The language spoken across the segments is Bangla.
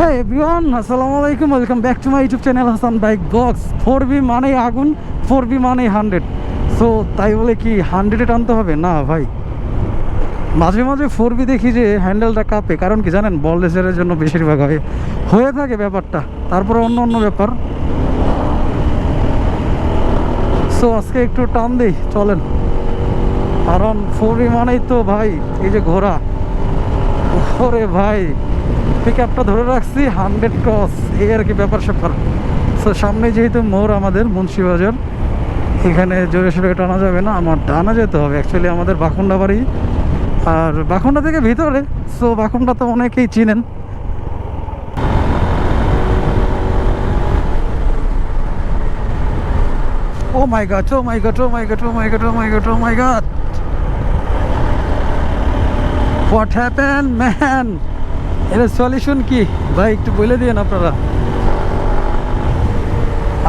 হ্যাঁ এভরিওয়ান আসসালামু আলাইকুম welcome back to my YouTube channel Hasan bike box four B মানেই আগুন ফোর বি মানেই হান্ড্রেড সো তাই বলে কি হান্ড্রেডে টানতে হবে? না, ভাই। মাঝে মাঝে ফোর বি দেখি যে হ্যান্ডেলটা কাঁপে, কারণ কি জানেন বল রেসারের জন্য বেশিরভাগ হয়। হয়ে থাকে ব্যাপারটা, তারপরে অন্য অন্য ব্যাপার। সো আজকে একটু টান দিই, চলেন। কারণ ফোর বি মানেই তো, ভাই, এই যে ঘোড়া ওরে ভাই পিক ধরে রাখছি হান্ড্রেড ক্রস এই আর কি ব্যাপার স্যাপার। সো সামনে যেহেতু মোড় আমাদের, মুন্সিবাজার, এখানে জোরে সোরে টানা যাবে না, আমার টানা যেতে হবে। অ্যাকচুয়ালি আমাদের বাখুন্ডা বাড়ি আর বাখুন্ডা থেকে ভিতরে সো বাখুন্ডা তো অনেকেই চিনেন। ও my god oh my god oh my god oh my god oh my god oh my god what happen man এর সলিউশন কি? ভাই, একটু বলে দিন আপনারা।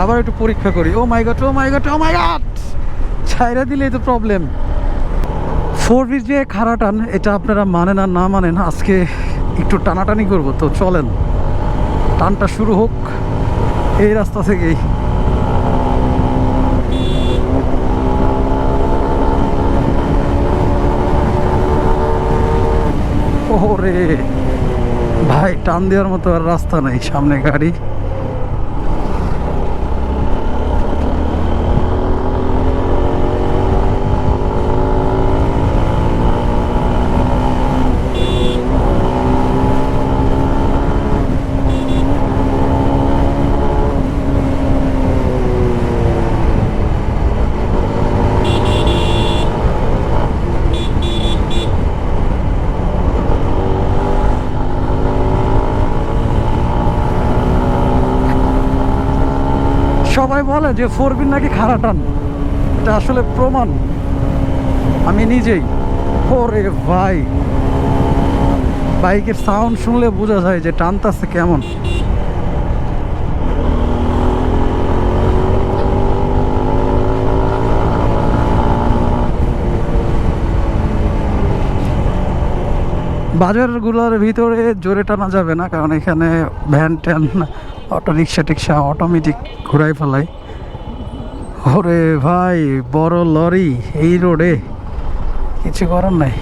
আবার একটু পরীক্ষা করি। ও my god oh my god oh my god ছাইরা দিলেই তো প্রবলেম ফোর বি যে খাড়া টান এটা আপনারা মানেন আর না মানেন, আজকে একটু টানাটানি করব। তো চলেন, টানটা শুরু হোক। এই রাস্তা থেকেই। ওরে ভাই টান দেওয়ার মতো আর রাস্তা নাই সামনে গাড়ি। সবাই বলে যে ফোর বিন নাকি খাড়া টান এটা আসলে প্রমাণ। আমি নিজেই। ওরে ভাই। বাইকের সাউন্ড শুনলে বোঝা যায় যে টানতাছে কেমন। বাজারগুলোর ভিতরে জোরে টানা যাবে না, কারণ এখানে ভ্যান ট্যান অটো রিক্সা টিক্সা অটোমেটিক ঘুরাই ফেলায় ওরে ভাই, বড় লরি, এই রোডে কিছু করার নাই।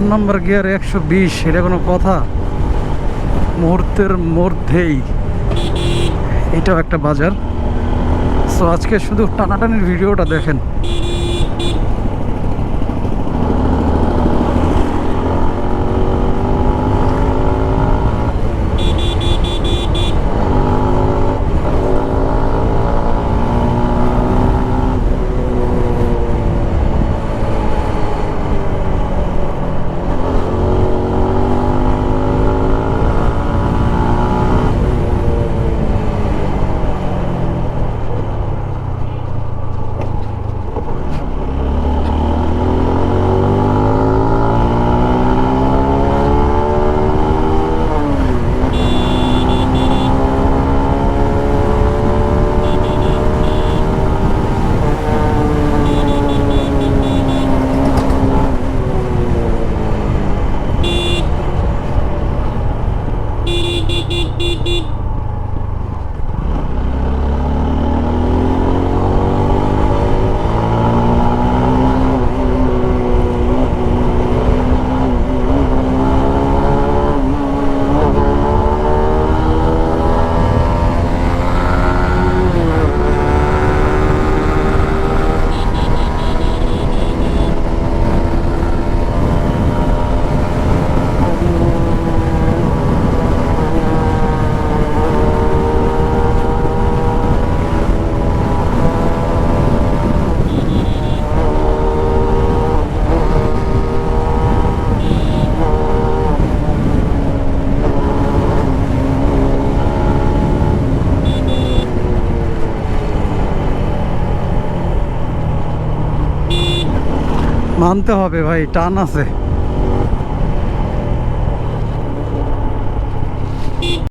চার নম্বর গিয়ার একশো বিশ, এটা কোনো কথা? মুহূর্তের মধ্যেই। এটাও একটা বাজার। সো আজকে শুধু টানাটানির ভিডিওটা দেখেন। いいね。মানতে হবে ভাই টান আছে।